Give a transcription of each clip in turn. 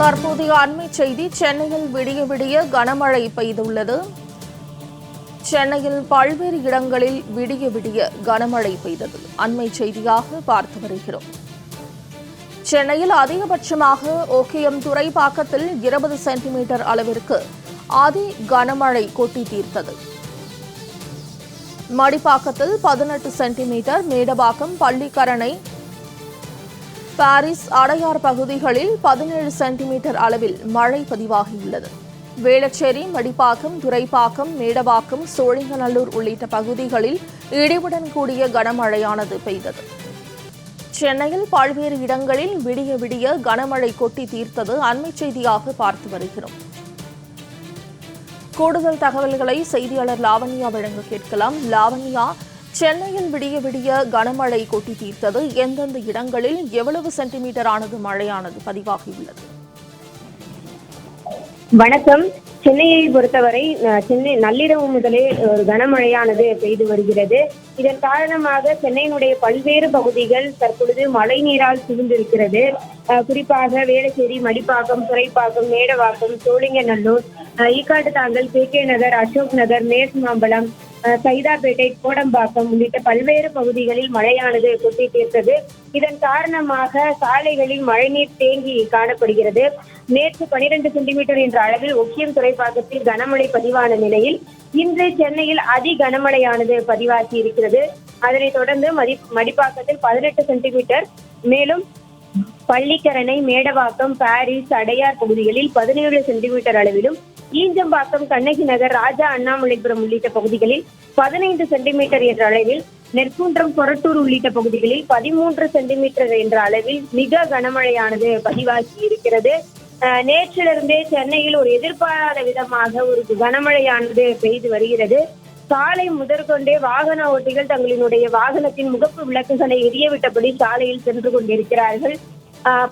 தற்போதைய அண்மை செய்தி சென்னையில் விடிய விடிய கனமழை பெய்துள்ளது. சென்னையில் பல்வேறு இடங்களில் விடிய விடிய கனமழை பெய்தது. அண்மை செய்தியாக பார்த்து வருகிறோம். சென்னையில் அதிகபட்சமாக ஓகேஎம் துறைப்பாக்கத்தில் இருபது சென்டிமீட்டர் அளவிற்கு அதி கனமழை கொட்டி தீர்த்தது. மடிப்பாக்கத்தில் பதினெட்டு சென்டிமீட்டர் மேடபாக்கம் பள்ளிக்கரணை பாரிஸ் அடையார் பகுதிகளில் பதினேழு சென்டிமீட்டர் அளவில் மழை பதிவாகியுள்ளது. வேளச்சேரி மடிப்பாக்கம் துரைப்பாக்கம் மேடவாக்கம் சோழிங்கநல்லூர் உள்ளிட்ட பகுதிகளில் இடிவுடன் கூடிய கனமழையானது பெய்தது. சென்னையில் பல்வேறு இடங்களில் விடிய விடிய கனமழை கொட்டி தீர்த்தது அண்மை செய்தியாக பார்த்து வருகிறோம். கூடுதல் தகவல்களை செய்தியாளர் லாவண்யா வழங்க கேட்கலாம். லாவண்யா சென்னையில் விடிய விடிய கனமழை கொட்டி தீர்த்தது. எந்தெந்த இடங்களில் எவ்வளவு சென்டிமீட்டர் ஆனது மழையானது பதிவாகியுள்ளது? வணக்கம். சென்னையை பொறுத்தவரை சென்னை நள்ளிரவு முதலே ஒரு கனமழையானது பெய்து வருகிறது. இதன் காரணமாக சென்னையினுடைய பல்வேறு பகுதிகள் தற்பொழுது மழை நீரால் சூழ்ந்திருக்கிறது. குறிப்பாக வேளச்சேரி மடிப்பாக்கம் துறைப்பாக்கம் மேடவாக்கம் சோழிங்கநல்லூர் அஹ், ஈக்காட்டு தாங்கல் கே கே நகர் அசோக் நகர் மேற்கு மாம்பலம் சைதாப்பேட்டை கோடம்பாக்கம் உள்ளிட்ட பல்வேறு பகுதிகளில் மழையானது கொட்டி தீர்த்தது. இதன் காரணமாக சாலைகளில் மழைநீர் தேங்கி காணப்படுகிறது. நேற்று பனிரெண்டு சென்டிமீட்டர் என்ற அளவில் ஒக்கியம் துறைப்பாக்கத்தில் கனமழை பதிவான நிலையில் இன்று சென்னையில் அதி கனமழையானது பதிவாகி இருக்கிறது. அதனைத் தொடர்ந்து மதி மடிப்பாக்கத்தில் பதினெட்டு சென்டிமீட்டர் மேலும் பள்ளிக்கரணை மேடவாக்கம் பாரிஸ் அடையார் பகுதிகளில் பதினேழு சென்டிமீட்டர் அளவிலும் ஈஞ்சம்பாக்கம் கண்ணகி நகர் ராஜா அண்ணாமலைபுரம் உள்ளிட்ட பகுதிகளில் பதினைந்து சென்டிமீட்டர் என்ற அளவில் நெற்குன்றம் கொரட்டூர் உள்ளிட்ட பகுதிகளில் பதிமூன்று சென்டிமீட்டர் என்ற அளவில் மிக கனமழையானது பதிவாகி இருக்கிறது. நேற்றிலிருந்தே சென்னையில் ஒரு எதிர்பாராத விதமாக ஒரு கனமழையானது பெய்து வருகிறது. சாலை முதற்கொண்டே வாகன ஓட்டிகள் தங்களினுடைய வாகனத்தின் முகப்பு விளக்குகளை எரியவிட்டபடி சாலையில் சென்று கொண்டிருக்கிறார்கள்.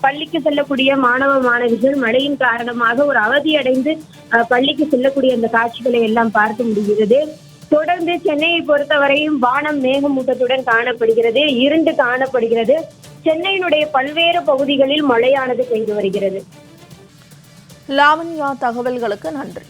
பள்ளிக்கு செல்லக்கூடிய மாணவ மாணவிகள் மழையின் காரணமாக ஒரு அவதியடைந்து ஆஹ் பள்ளிக்கு செல்லக்கூடிய அந்த காட்சிகளை எல்லாம் பார்க்க முடிகிறது. தொடர்ந்து சென்னையை பொறுத்தவரையும் வானம் மேகமூட்டத்துடன் காணப்படுகிறது இருண்டு காணப்படுகிறது. சென்னையினுடைய பல்வேறு பகுதிகளில் மழையானது பெய்து வருகிறது. லாவண்யா தகவல்களுக்கு நன்றி.